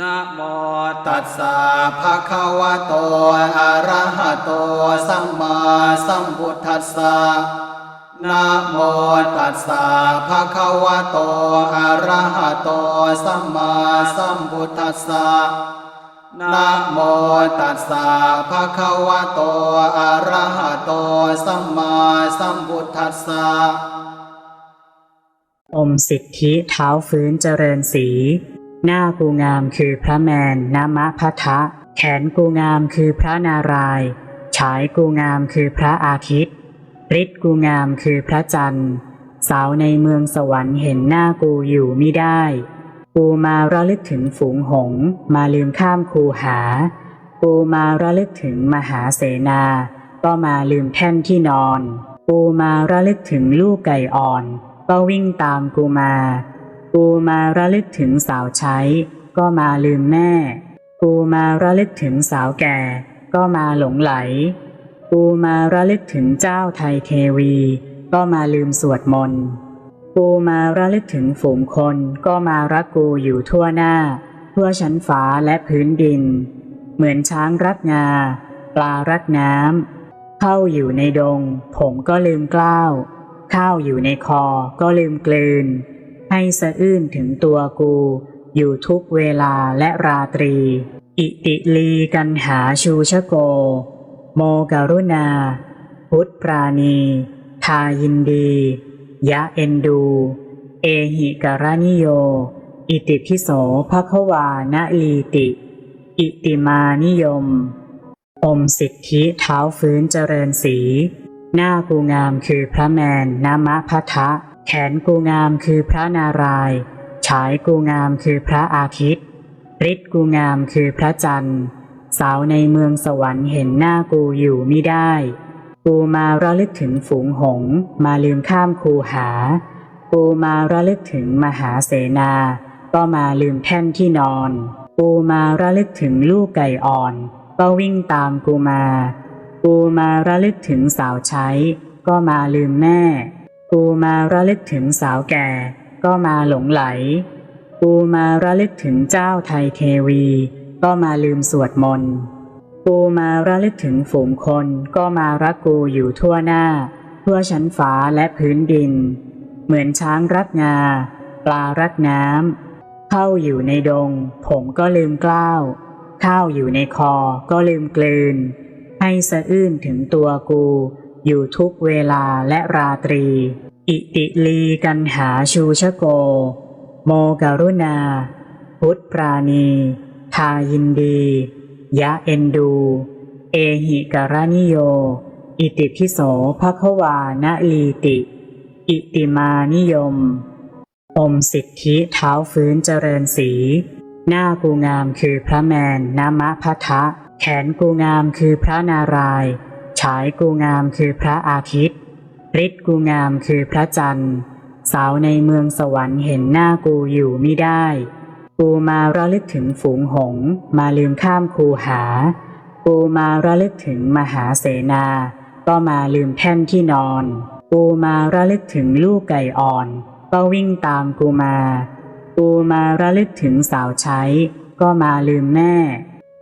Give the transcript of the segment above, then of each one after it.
นะโมตัสสะภะคะวะโต อะระหะโต สัมมาสัมพุทธัสสะนะโมตัสสะภะคะวะโต อะระหะโต สัมมาสัมพุทธัสสะนะโมตัสสะภะคะวะโต อะระหะโต สัมมาสัมพุทธัสสะอมสิทธิเท้าฟื้นเจริญสี หน้ากูงามคือพระแมนนามะพัทะ แขนกูงามคือพระนารายณ์ฉายกูงามคือพระอาทิตย์ฤทธิ์กูงามคือพระจันทร์ สาวในเมืองสวรรค์เห็นหน้ากูอยู่ไมิได้ กูมาระลึกถึงฝูงหง มาลืมข้ามคูหา กูมาระลึกถึงมหาเสนา ก็มาลืมแท่นที่นอน กูมาระลึกถึงลูกไก่อ่อน ก็วิ่งตามกูมา กูมาระลึกถึงสาวใช้ ก็มาลืมแม่ กูมาระลึกถึงสาวแก่ ก็มาหลงไหล กูมาระลึกถึงเจ้าไทยเทวี ก็มาลืมสวดมนต์ กูมาระลึกถึงฝูงคน ก็มารักกูอยู่ทั่วหน้า ทั่วชั้นฟ้าและพื้นดิน เหมือนช้างรักงา ปลารักน้ำเข้าอยู่ในดง ผมก็ลืมกล้าว ข้าวอยู่ในคอก็ลืมกลืน ให้สะอื้นถึงตัวกู อยู่ทุกเวลาและราตรี อิติลีกันหาชูชโก โมกรุณา พุทธปราณี ทายินดี ยะเอนดู เอหิการนิโย อิติพิโสภควานะลีติ อิติมานิยม อมสิทธิเท้าฟื้นเจริญสี หน้ากูงามคือพระแมนนามะพัทะ แขนกูงามคือพระนารายณ์ฉายกูงามคือพระอาทิตย์ฤทธิ์กูงามคือพระจันทร์ สาวในเมืองสวรรค์เห็นหน้ากูอยู่ไมิได้ กูมาระลึกถึงฝูงหงมาลืมข้ามคูหา กูมาระลึกถึงมหาเสนา ก็มาลืมแท่นที่นอน กูมาระลึกถึงลูกไก่อ่อน ก็วิ่งตามกูมา กูมาระลึกถึงสาวใช้ ก็มาลืมแม่ กูมาระลึกถึงสาวแก่ ก็มาหลงไหล กูมาระลึกถึงเจ้าไทยเทวี ก็มาลืมสวดมนต์ กูมาระลึกถึงฝูงคน ก็มารักกูอยู่ทั่วหน้า ทั่วชั้นฟ้าและพื้นดิน เหมือนช้างรักงา ปลารักน้ำเข้าอยู่ในดง ผมก็ลืมกล้าว ข้าวอยู่ในคอก็ลืมกลืน ให้สะอื้นถึงตัวกู อยู่ทุกเวลาและราตรี อิติลีกันหาชูชโก โมการุณา พุทธปราณี ทายินดี ยะเอนดู เอหิการนิโย อิติพิโสภควานะลีติ อิติมานิยม อมสิทธิเท้าฟื้นเจริญสี หน้ากูงามคือพระแมนนามะพัทะ แขนกูงามคือพระนารายณ์ายกูงามคือพระอาทิตย์ฤทธิ์กูงามคือพระจันทร์ สาวในเมืองสวรรค์เห็นหน้ากูอยู่ไมิได้ กูมาระลึกถึงฝูงหง มาลืมข้ามคูหา กูมาระลึกถึงมหาเสนา ก็มาลืมแท่นที่นอน กูมาระลึกถึงลูกไก่อ่อน ก็วิ่งตามกูมา กูมาระลึกถึงสาวใช้ ก็มาลืมแม่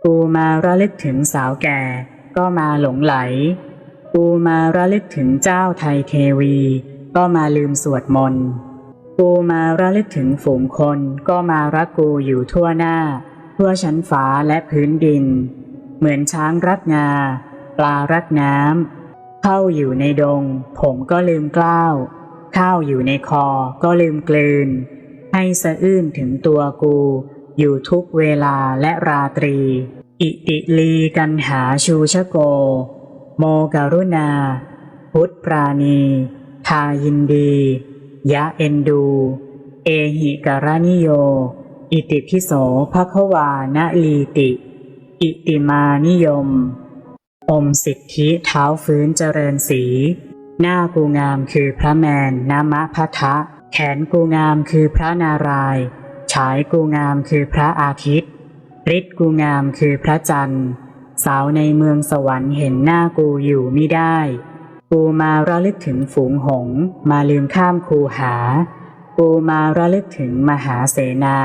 กูมาระลึกถึงสาวแก่ ก็มาหลงไหล กูมาระลึกถึงเจ้าไทยเทวี ก็มาลืมสวดมนต์กูมาระลึกถึงฝูงคน ก็มารักกูอยู่ทั่วหน้า ทั่วชั้นฟ้าและพื้นดิน เหมือนช้างรักงา ปลารักน้ำเข้าอยู่ในดง ผมก็ลืมกล้าวข้าวอยู่ในคอก็ลืมกลืน ให้สะอื้นถึงตัวกู อยู่ทุกเวลาและราตรี อิติลีกันหาชูชโก โมกรุณา พุทธปราณีทายินดี ยะเอนดู เอหิการนิโย อิติพิโสภควานะลีติ อิติมานิยม อมสิทธิเท้าฟื้นเจริญสี หน้ากูงามคือพระแมนนามะพัทะ แขนกูงามคือพระนาราย ฉายกูงามคือพระอาทิตย์ ฤทธิ์กูงามคือพระจันทร์ สาวในเมืองสวรรค์เห็นหน้ากูอยู่ไมิได้ กูมาระลึกถึงฝูงหง มาลืมข้ามคูหา กูมาระลึกถึงมหาเสนา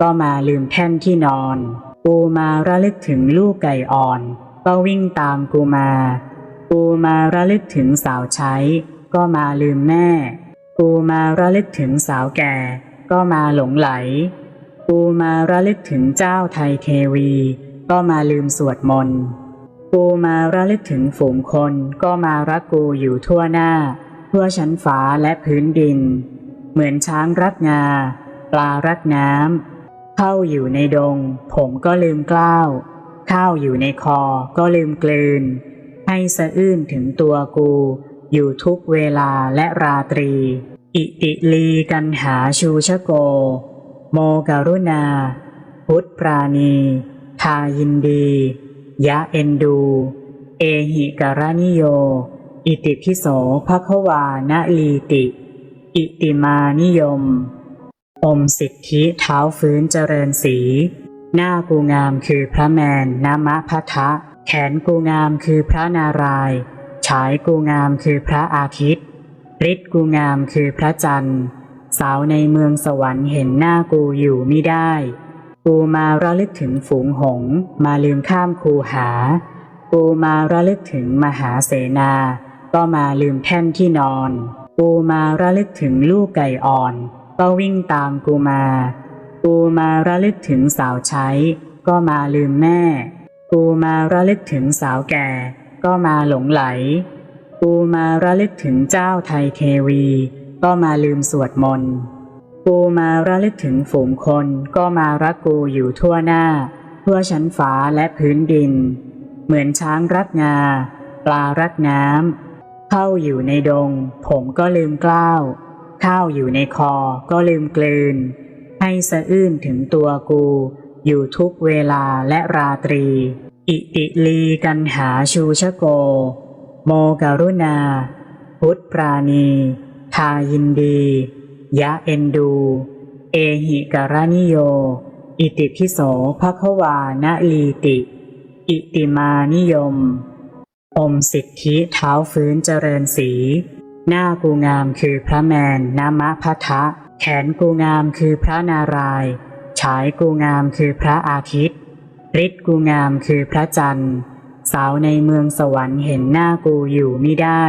ก็มาลืมแท่นที่นอน กูมาระลึกถึงลูกไก่อ่อน ก็วิ่งตามกูมา กูมาระลึกถึงสาวใช้ ก็มาลืมแม่ กูมาระลึกถึงสาวแก่ ก็มาหลงไหล กูมาระลึกถึงเจ้าไทยเทวี ก็มาลืมสวดมนต์กูมาระลึกถึงฝูงคนก็มารักกูอยู่ทั่วหน้า ทั่วชั้นฟ้าและพื้นดิน เหมือนช้างรักงา ปลารักน้ำเข้าอยู่ในดง ผมก็ลืมกล้าว ข้าวอยู่ในคอก็ลืมกลืน ให้สะอื้นถึงตัวกู อยู่ทุกเวลาและราตรี อิติลีกันหาชูชะโก โมกรุณา พุทธปราณี ทายินดี ยะเอนดู เอหิการนิโย อิติพิโสภควานะลีติ อิติมานิยม อมสิทธิเท้าฟื้นเจริญสี หน้ากูงามคือพระแมนนามะพัทะ แขนกูงามคือพระนารายฉายกูงามคือพระอาทิตย์ฤทธิ์กูงามคือพระจันทร์ สาวในเมืองสวรรค์เห็นหน้ากูอยู่ไม่ได้ กูมาระลึกถึงฝูงหง มาลืมข้ามคูหา กูมาระลึกถึงมหาเสนา ก็มาลืมแท่นที่นอน กูมาระลึกถึงลูกไก่อ่อน ก็วิ่งตามกูมา กูมาระลึกถึงสาวใช้ ก็มาลืมแม่ กูมาระลึกถึงสาวแก่ ก็มาหลงไหล กูมาระลึกถึงเจ้าไทยเทวี ก็มาลืมสวดมนต์ กูมาระลึกถึงฝูงคนก็มารักกูอยู่ทั่วหน้า ทั่วชั้นฟ้าและพื้นดิน เหมือนช้างรักงา ปลารักน้ำเข้าอยู่ในดง ผมก็ลืมกล้าว ข้าวอยู่ในคอก็ลืมกลืน ให้สะอื้นถึงตัวกู อยู่ทุกเวลาและราตรี อิติลีกันหาชูชะโก โมการุณา พุทธปราณี ทายินดี ยะเอ็นดู เอหิการนิโย อิติพิโสภควานะลีติ อิติมานิยม อมสิทธิเท้าฟื้นเจริญสี หน้ากูงามคือพระแมนนามะพัทะแขนกูงามคือพระนาราย ฉายกูงามคือพระอาทิตย์ฤทธิ์กูงามคือพระจันทร์ สาวในเมืองสวรรค์เห็นหน้ากูอยู่ไม่ได้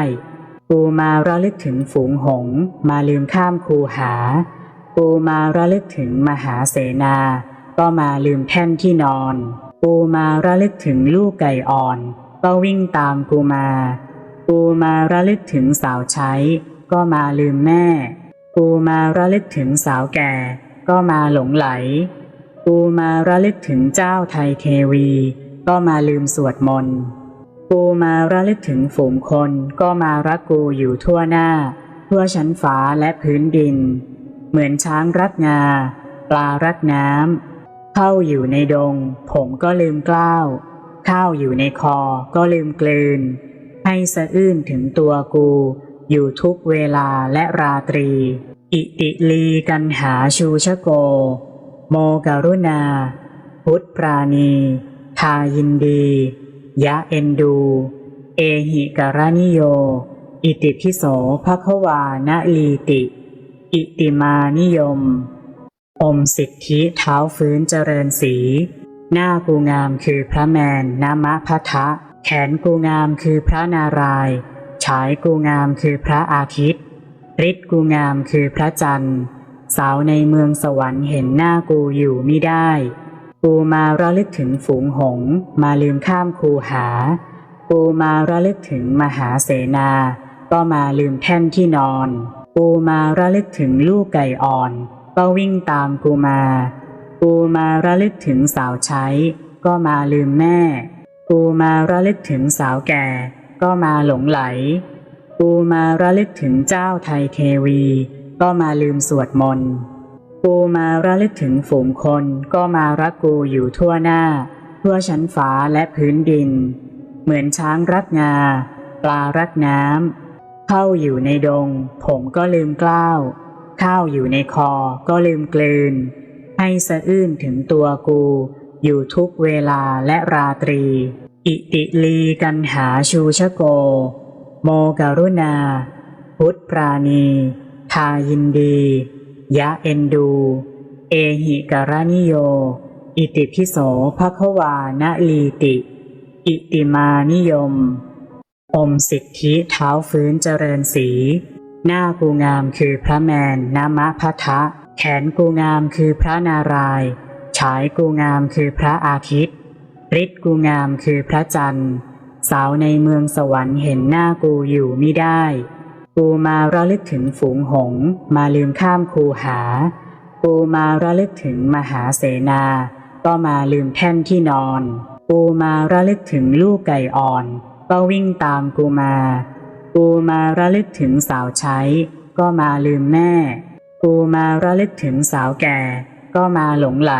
กูมาระลึกถึงฝูงหงมาลืมข้ามคูหากูมาระลึกถึงมหาเสนา ก็มาลืมแท่นที่นอนกูมาระลึกถึงลูกไก่อ่อน ก็วิ่งตามกูมากูมาระลึกถึงสาวใช้ ก็มาลืมแม่กูมาระลึกถึงสาวแก่ ก็มาหลงไหลกูมาระลึกถึงเจ้าไทยเทวี ก็มาลืมสวดมนต์ กูมาระลึกถึงฝูงคนก็มารักกูอยู่ทั่วหน้า ทั่วชั้นฟ้าและพื้นดิน เหมือนช้างรักงา ปลารักน้ำเข้าอยู่ในดง ผมก็ลืมกล้าว ข้าวอยู่ในคอก็ลืมกลืน ให้สะอื้นถึงตัวกู อยู่ทุกเวลาและราตรี อิติลีกันหาชูชะโก โมการุณา พุทธปราณี ทายินดี ยะเอ็นดู เอหิการนิโย อิติพิโสภควานะลีติ อิติมานิยม อมสิทธิเท้าฟื้นเจริญสี หน้ากูงามคือพระแมนนามะพัทะ แขนกูงามคือพระนารายฉายกูงามคือพระอาทิตย์ฤทธิ์กูงามคือพระจันทร์ สาวในเมืองสวรรค์เห็นหน้ากูอยู่ไม่ได้ กูมาระลึกถึงฝูงหง มาลืมข้ามคูหากูมาระลึกถึงมหาเสนา ก็มาลืมแท่นที่นอนกูมาระลึกถึงลูกไก่อ่อน ก็วิ่งตามกูมากูมาระลึกถึงสาวใช้ ก็มาลืมแม่กูมาระลึกถึงสาวแก่ ก็มาหลงไหลกูมาระลึกถึงเจ้าไทยเทวี ก็มาลืมสวดมนต์ กูมาระลึกถึงฝูงคนก็มารักกูอยู่ทั่วหน้า ทั่วชั้นฟ้าและพื้นดิน เหมือนช้างรักงา ปลารักน้ำเข้าอยู่ในดง ผมก็ลืมกล้าว ข้าวอยู่ในคอก็ลืมกลืน ให้สะอื้นถึงตัวกู อยู่ทุกเวลาและราตรี อิติลีกันหาชูชะโก โมกรุณา พุทธปราณี ทายินดี ยะเอ็นดู เอหิการนิโย อิติพิโสภะควานะลีติ อิติมานิยม อมสิทธิเท้าฟื้นเจริญสี หน้ากูงามคือพระแมนนามะพัทะ แขนกูงามคือพระนารายณ์ฉายกูงามคือพระอาทิตย์ฤทธิ์กูงามคือพระจันทร์ สาวในเมืองสวรรค์เห็นหน้ากูอยู่ไมิได้ กูมาระลึกถึงฝูงหง มาลืมข้ามคูหากูมาระลึกถึงมหาเสนา ก็มาลืมแท่นที่นอนกูมาระลึกถึงลูกไก่อ่อน ก็วิ่งตามกูมากูมาระลึกถึงสาวใช้ ก็มาลืมแม่กูมาระลึกถึงสาวแก่ ก็มาหลงไหล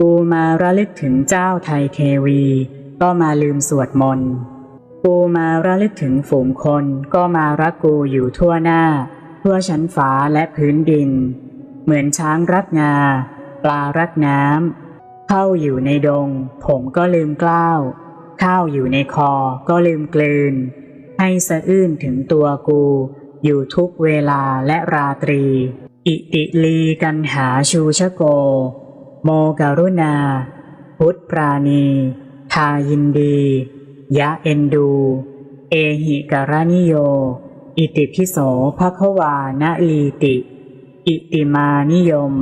กูมาระลึกถึงเจ้าไทยเทวี ก็มาลืมสวดมนต์ กูมาระลึกถึงฝูงคนก็มารักกูอยู่ทั่วหน้า ทั่วชั้นฟ้าและพื้นดิน เหมือนช้างรักงา ปลารักน้ำเข้าอยู่ในดง ผมก็ลืมกล้าว ข้าวอยู่ในคอก็ลืมกลืน ให้สะอื้นถึงตัวกู อยู่ทุกเวลาและราตรี อิติลีกันหาชูชโก โมกรุณา พุทธปราณี ทายินดี ยะเอนดู เอหิการนิโย อิติพิโสภควานะลีติ อิติมานิยม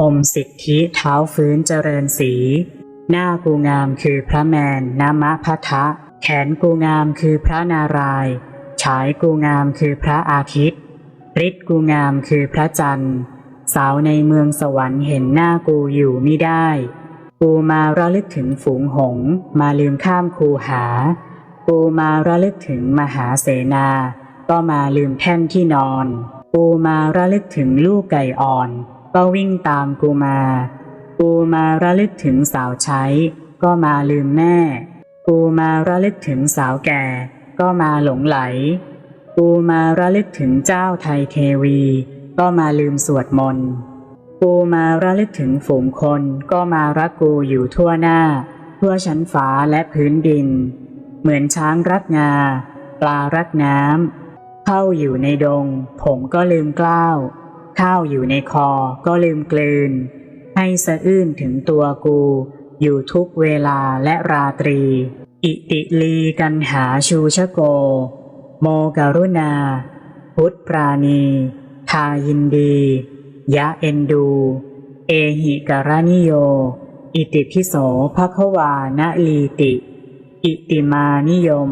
อมสิทธิเท้าฟื้นเจริญสี หน้ากูงามคือพระแมนนามะพัทะ แขนกูงามคือพระนาราย ฉายกูงามคือพระอาทิตย์ฤทธิ์กูงามคือพระจันทร์ สาวในเมืองสวรรค์เห็นหน้ากูอยู่ไมิได้ กูมาระลึกถึงฝูงหง มาลืมข้ามคูหากูมาระลึกถึงมหาเสนา ก็มาลืมแท่นที่นอนกูมาระลึกถึงลูกไก่อ่อน ก็วิ่งตามกูมากูมาระลึกถึงสาวใช้ ก็มาลืมแม่กูมาระลึกถึงสาวแก่ ก็มาหลงไหลกูมาระลึกถึงเจ้าไทยเทวี ก็มาลืมสวดมนต์ กูมาระลึกถึงฝูงคนก็มารักกูอยู่ทั่วหน้า ทั่วชั้นฟ้าและพื้นดิน เหมือนช้างรักงา ปลารักน้ำเข้าอยู่ในดง ผมก็ลืมกล้าว ข้าวอยู่ในคอก็ลืมกลืน ให้สะอื้นถึงตัวกู อยู่ทุกเวลาและราตรี อิติลีกันหาชูชโก โมการุณา พุทธปราณีทายินดี ยะเอ็นดู เอหิการนิโย อิติพิโสภควานะลีติ อิติมานิยม